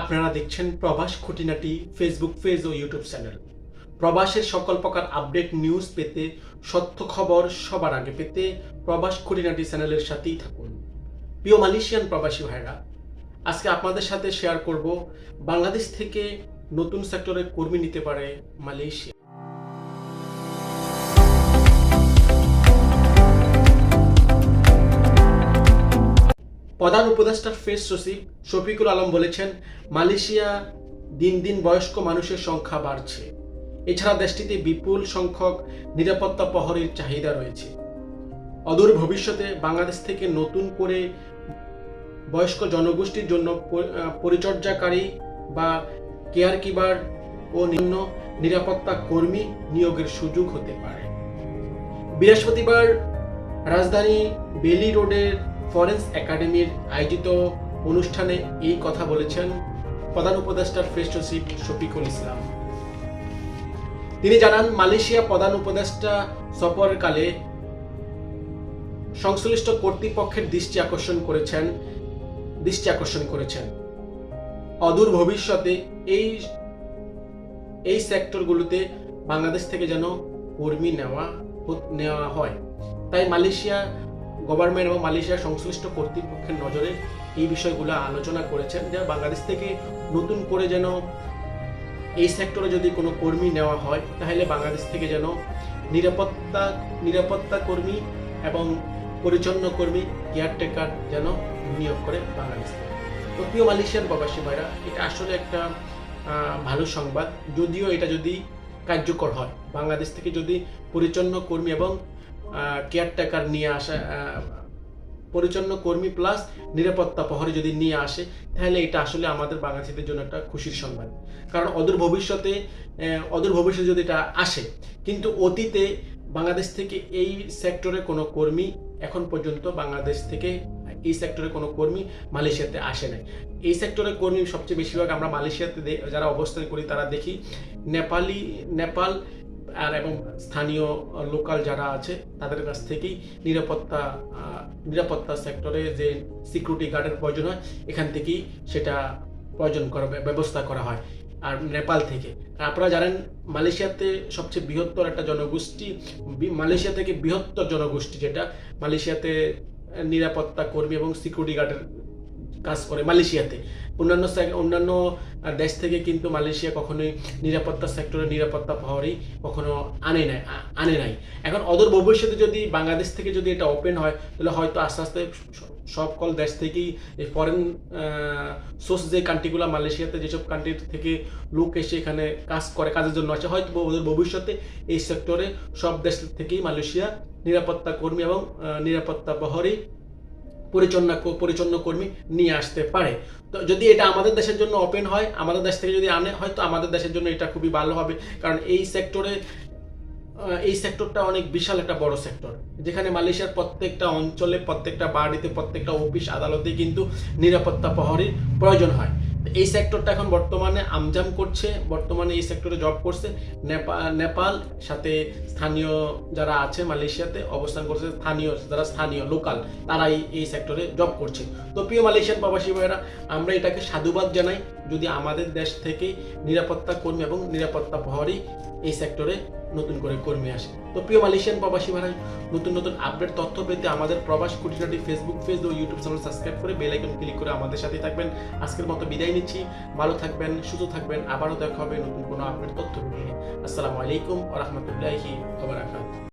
আপনারা দেখছেন প্রবাস খুঁটিনাটি ফেসবুক পেজ ও ইউটিউব চ্যানেল প্রবাসের সকল প্রকার আপডেট নিউজ পেতে, সত্য খবর সবার আগে পেতে প্রবাস খুঁটিনাটি চ্যানেলের সাথেই থাকুন। প্রিয় মালয়েশিয়ান প্রবাসী ভাইরা, আজকে আপনাদের সাথে শেয়ার করব বাংলাদেশ থেকে নতুন সেক্টরে কর্মী নিতে পারে মালয়েশিয়া। প্রধান উপদেষ্টার ফেস সচিব শফিকুল আলম বলেছেন, মালয়েশিয়া দিন দিন বয়স্ক মানুষের সংখ্যা বাড়ছে। এছাড়া দেশটিতে বিপুল সংখ্যক নিরাপত্তা প্রহরীর চাহিদা রয়েছে। অদূর ভবিষ্যতে বাংলাদেশ থেকে নতুন করে বয়স্ক জনগোষ্ঠীর জন্য পরিচর্যাকারী বা কেয়ার কিবার ও নিম্ন নিরাপত্তা কর্মী নিয়োগের সুযোগ হতে পারে। বৃহস্পতিবার রাজধানী বেলি রোডের ফরেন্স একাডেমির আয়োজিত অনুষ্ঠানে এই কথা বলেছেন প্রধান উপদেষ্টার ফ্রেশ সচিব শফিকুল ইসলাম। তিনি জানান, মালয়েশিয়া প্রধান উপদেষ্টা সফরকালে সংশ্লিষ্ট কর্তৃপক্ষের দৃষ্টি আকর্ষণ করেছেন, দৃষ্টি আকর্ষণ করেছেন। অদূর ভবিষ্যতে এই এই সেক্টরগুলোতে বাংলাদেশ থেকে যেন কর্মী নেওয়া নেওয়া হয়। তাই মালয়েশিয়া গভর্নমেন্ট এবং মালয়েশিয়ার সংশ্লিষ্ট কর্তৃপক্ষের নজরে এই বিষয়গুলো আলোচনা করেছেন। যে বাংলাদেশ থেকে নতুন করে যেন এই সেক্টরে যদি কোনো কর্মী নেওয়া হয়, তাহলে বাংলাদেশ থেকে যেন নিরাপত্তা নিরাপত্তা কর্মী এবং পরিচ্ছন্ন কর্মী কেয়ারটেকার যেন নিয়োগ করে বাংলাদেশ তো প্রিয় মালয়েশিয়ান প্রবাসী ভাইরা, এটা আসলে একটা ভালো সংবাদ। যদিও এটা যদি কার্যকর হয়, বাংলাদেশ থেকে যদি পরিচ্ছন্ন কর্মী এবং কেয়ারটেকার নিয়ে আসা পরিচ্ছন্ন কর্মী প্লাস নিরাপত্তা প্রহরী যদি নিয়ে আসে, তাহলে এটা আসলে আমাদের বাংলাদেশিদের জন্য একটা খুশির সংবাদ। কারণ অদূর ভবিষ্যতে অদূর ভবিষ্যতে যদি এটা আসে, কিন্তু অতীতে বাংলাদেশ থেকে এই সেক্টরে কোনো কর্মী এখন পর্যন্ত বাংলাদেশ থেকে এই সেক্টরে কোনো কর্মী মালয়েশিয়াতে আসে নাই। এই সেক্টরে কর্মী সবচেয়ে বেশিরভাগ আমরা মালয়েশিয়াতে যারা অবস্থান করি, তারা দেখি নেপালি, নেপাল আর এবং স্থানীয় লোকাল যারা আছে, তাদের কাছ থেকেই নিরাপত্তা নিরাপত্তা সেক্টরে যে সিকিউরিটি গার্ডের প্রয়োজন হয়, এখান থেকেই সেটা প্রয়োজন করা, ব্যবস্থা করা হয়, আর নেপাল থেকে। আপনারা জানেন, মালয়েশিয়াতে সবচেয়ে বৃহত্তর একটা জনগোষ্ঠী মালয়েশিয়া থেকে বৃহত্তর জনগোষ্ঠী যেটা, মালয়েশিয়াতে নিরাপত্তা কর্মী এবং সিকিউরিটি গার্ডের কাজ করে মালয়েশিয়াতে। অন্যান্য অন্যান্য দেশ থেকে কিন্তু মালয়েশিয়া কখনোই নিরাপত্তা সেক্টরে নিরাপত্তা প্রহরী কখনো আনে নাই আনে নাই। এখন অদূর ভবিষ্যতে যদি বাংলাদেশ থেকে যদি এটা ওপেন হয়, তাহলে হয়তো আস্তে আস্তে স- সকল দেশ থেকেই এই ফরেন সোর্স যে কান্ট্রিগুলো মালয়েশিয়াতে যেসব কান্ট্রি থেকে লোক এসে এখানে কাজ করে, কাজের জন্য আছে হয়তো ওদের ভবিষ্যতে এই সেক্টরে সব দেশ থেকেই মালয়েশিয়া নিরাপত্তা কর্মী এবং নিরাপত্তা প্রহরী পরিচ্ছন্ন পরিচ্ছন্ন কর্মী নিয়ে আসতে পারে। তো যদি এটা আমাদের দেশের জন্য ওপেন হয়, আমাদের দেশ থেকে যদি আনে, হয়তো আমাদের দেশের জন্য এটা খুবই ভালো হবে। কারণ এই সেক্টরে এই সেক্টরটা অনেক বিশাল একটা বড় সেক্টর যেখানে মালয়েশিয়ার প্রত্যেকটা অঞ্চলে, প্রত্যেকটা বাড়িতে, প্রত্যেকটা অফিস আদালতে কিন্তু নিরাপত্তা প্রহরীর প্রয়োজন হয়। এই সেক্টরটা এখন বর্তমানে আমজাম করছে, বর্তমানে এই সেক্টরে জব করছে। নেপাল, সাথে স্থানীয় যারা আছে মালয়েশিয়াতে অবস্থান করছে, স্থানীয়, যারা স্থানীয় লোকাল তারাই এই সেক্টরে জব করছে। তো প্রিয় মালয়েশিয়ান প্রবাসী ভাইয়েরা, আমরা এটাকে সাধুবাদ জানাই। যদি আমাদের দেশ থেকে নিরাপত্তা কর্মী এবং নিরাপত্তা প্রহরী এই সেক্টরে নতুন করে কর্মী আসে। তো প্রিয় মালয়েশিয়ান প্রবাসী ভাই, নতুন নতুন আপডেট তথ্য পেতে আমাদের প্রবাস খুঁটিনাটি ফেসবুক পেজ ও ইউটিউব চ্যানেল সাবস্ক্রাইব করে বেল আইকন ক্লিক করে আমাদের সাথে থাকবেন। আজকের মতো বিদায় নিচ্ছি। ভালো থাকবেন, সুস্থ থাকবেন। আবারও দেখা হবে নতুন কোনো আপডেট তথ্য নিয়ে। আসসালামু আলাইকুম ওয়া রাহমাতুল্লাহি ওয়া বারাকাতুহু।